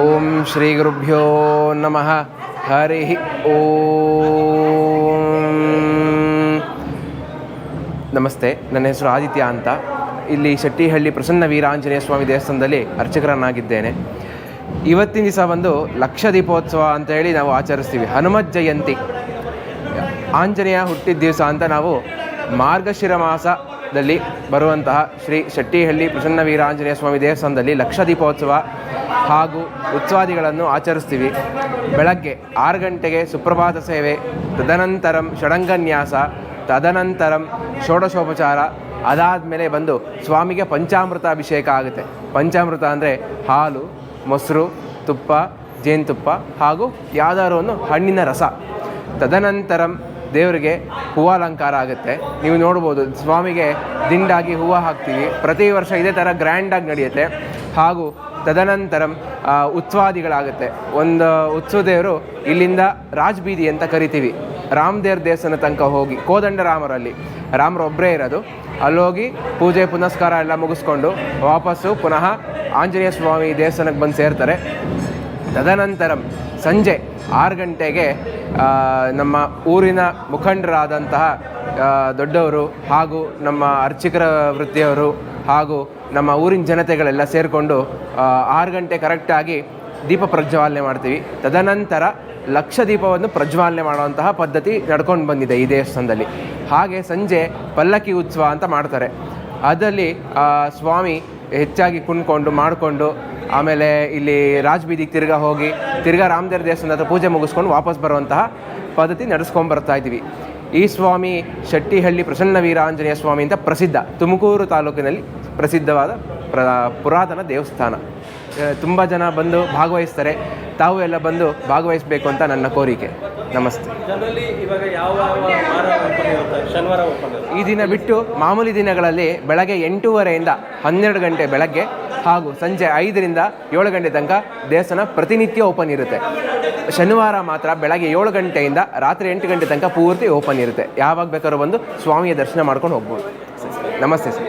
ಓಂ ಶ್ರೀ ಗುರುಭ್ಯೋ ನಮಃ ಹರಿ ಓಂ ನಮಸ್ತೆ ನನ್ನ ಹೆಸರು ಆದಿತ್ಯ ಅಂತ. ಇಲ್ಲಿ ಶೆಟ್ಟಿಹಳ್ಳಿ ಪ್ರಸನ್ನ ವೀರಾಂಜನೇಯ ಸ್ವಾಮಿ ದೇವಸ್ಥಾನದಲ್ಲಿ ಅರ್ಚಕರನ್ನಾಗಿದ್ದೇನೆ. ಇವತ್ತಿನ ದಿವಸ ಬಂದು ಲಕ್ಷ ದೀಪೋತ್ಸವ ಅಂತ ಹೇಳಿ ನಾವು ಆಚರಿಸ್ತೀವಿ. ಹನುಮತ್ ಜಯಂತಿ. ಆಂಜನೇಯ ಹುಟ್ಟಿದ ದಿವಸ ಅಂತ ನಾವು ಮಾರ್ಗಶಿರ ಮಾಸದಲ್ಲಿ ಬರುವಂತಹ ಶ್ರೀ ಶೆಟ್ಟಿಹಳ್ಳಿ ಪ್ರಸನ್ನ ವೀರಾಂಜನೇಯ ಸ್ವಾಮಿ ದೇವಸ್ಥಾನದಲ್ಲಿ ಲಕ್ಷ ದೀಪೋತ್ಸವ ಹಾಗೂ ಉತ್ಸವಾದಿಗಳನ್ನು ಆಚರಿಸ್ತೀವಿ. ಬೆಳಗ್ಗೆ ಆರು ಗಂಟೆಗೆ ಸುಪ್ರಭಾತ ಸೇವೆ, ತದನಂತರಂ ಷಡಂಗನ್ಯಾಸ, ತದನಂತರಂ ಷೋಡಶೋಪಚಾರ, ಅದಾದಮೇಲೆ ಬಂದು ಸ್ವಾಮಿಗೆ ಪಂಚಾಮೃತ ಅಭಿಷೇಕ ಆಗುತ್ತೆ. ಪಂಚಾಮೃತ ಅಂದರೆ ಹಾಲು, ಮೊಸರು, ತುಪ್ಪ, ಜೇನುತುಪ್ಪ ಹಾಗೂ ಯಾವ್ದಾದ್ರು ಒಂದು ಹಣ್ಣಿನ ರಸ. ತದನಂತರಂ ದೇವರಿಗೆ ಹೂವು ಅಲಂಕಾರ ಆಗುತ್ತೆ. ನೀವು ನೋಡ್ಬೋದು, ಸ್ವಾಮಿಗೆ ದಿಂಡಾಗಿ ಹೂವು ಹಾಕ್ತೀವಿ. ಪ್ರತಿ ವರ್ಷ ಇದೇ ಥರ ಗ್ರ್ಯಾಂಡಾಗಿ ನಡೆಯುತ್ತೆ. ಹಾಗೂ ತದನಂತರಂ ಉತ್ಸವಾದಿಗಳಾಗುತ್ತೆ ಒಂದು ಉತ್ಸವ ದೇವರು ಇಲ್ಲಿಂದ ರಾಜಬೀದಿ ಅಂತ ಕರಿತೀವಿ. ರಾಮದೇವ್ರ ದೇವಸ್ಥಾನ ತನಕ ಹೋಗಿ, ಕೋದಂಡರಾಮರಲ್ಲಿ. ರಾಮರು ಒಬ್ಬರೇ ಇರೋದು. ಅಲ್ಲೋಗಿ ಪೂಜೆ, ಪುನಸ್ಕಾರ ಎಲ್ಲ ಮುಗಿಸ್ಕೊಂಡು ವಾಪಸ್ಸು ಪುನಃ ಆಂಜನೇಯ ಸ್ವಾಮಿ ದೇವಸ್ಥಾನಕ್ಕೆ ಬಂದು ಸೇರ್ತಾರೆ. ತದನಂತರಂ ಸಂಜೆ ಆರು ಗಂಟೆಗೆ ನಮ್ಮ ಊರಿನ ಮುಖಂಡರಾದಂತಹ ದೊಡ್ಡವರು ಹಾಗೂ ನಮ್ಮ ಅರ್ಚಕರ ವೃತ್ತಿಯವರು ಹಾಗೂ ನಮ್ಮ ಊರಿನ ಜನತೆಗಳೆಲ್ಲ ಸೇರಿಕೊಂಡು ಆರು ಗಂಟೆ ಕರೆಕ್ಟಾಗಿ ದೀಪ ಪ್ರಜ್ವಾಲನೆ ಮಾಡ್ತೀವಿ. ತದನಂತರ ಲಕ್ಷ ದೀಪವನ್ನು ಪ್ರಜ್ವಾಲನೆ ಮಾಡುವಂತಹ ಪದ್ಧತಿ ನಡ್ಕೊಂಡು ಬಂದಿದೆ ಈ ದೇವಸ್ಥಾನದಲ್ಲಿ. ಹಾಗೆ ಸಂಜೆ ಪಲ್ಲಕ್ಕಿ ಉತ್ಸವ ಅಂತ ಮಾಡ್ತಾರೆ. ಅದರಲ್ಲಿ ಸ್ವಾಮಿ ಹೆಚ್ಚಾಗಿ ಕುಣ್ಕೊಂಡು, ಮಾಡಿಕೊಂಡು, ಆಮೇಲೆ ಇಲ್ಲಿ ರಾಜಬೀದಿಗೆ ತಿರ್ಗಾ ಹೋಗಿ, ತಿರ್ಗಾ ರಾಮದೇವ್ರ ದೇವಸ್ಥಾನದ ಪೂಜೆ ಮುಗಿಸ್ಕೊಂಡು ವಾಪಸ್ ಬರುವಂತಹ ಪದ್ಧತಿ ನಡೆಸ್ಕೊಂಡು ಬರ್ತಾ ಇದ್ದೀವಿ. ಈ ಸ್ವಾಮಿ ಶೆಟ್ಟಿಹಳ್ಳಿ ಪ್ರಸನ್ನ ವೀರಾಂಜನೇಯ ಸ್ವಾಮಿ ಅಂತ ಪ್ರಸಿದ್ಧ. ತುಮಕೂರು ತಾಲೂಕಿನಲ್ಲಿ ಪ್ರಸಿದ್ಧವಾದ ಪ್ರ ಪುರಾತನ ದೇವಸ್ಥಾನ. ತುಂಬ ಜನ ಬಂದು ಭಾಗವಹಿಸ್ತಾರೆ. ತಾವು ಎಲ್ಲ ಬಂದು ಭಾಗವಹಿಸಬೇಕು ಅಂತ ನನ್ನ ಕೋರಿಕೆ. ನಮಸ್ತೆ. ಈ ದಿನ ಬಿಟ್ಟು ಮಾಮೂಲಿ ದಿನಗಳಲ್ಲಿ ಬೆಳಗ್ಗೆ ಎಂಟೂವರೆಯಿಂದ ಹನ್ನೆರಡು ಗಂಟೆ ಬೆಳಗ್ಗೆ ಹಾಗೂ ಸಂಜೆ ಐದರಿಂದ ಏಳು ಗಂಟೆ ತನಕ ದೇವಸ್ಥಾನ ಪ್ರತಿನಿತ್ಯ ಓಪನ್ ಇರುತ್ತೆ. ಶನಿವಾರ ಮಾತ್ರ ಬೆಳಗ್ಗೆ ಏಳು ಗಂಟೆಯಿಂದ ರಾತ್ರಿ ಎಂಟು ಗಂಟೆ ತನಕ ಪೂರ್ತಿ ಓಪನ್ ಇರುತ್ತೆ. ಯಾವಾಗ ಬೇಕಾದ್ರೂ ಬಂದು ಸ್ವಾಮಿಯ ದರ್ಶನ ಮಾಡ್ಕೊಂಡು ಹೋಗ್ಬೋದು. ನಮಸ್ತೆ ಸರ್.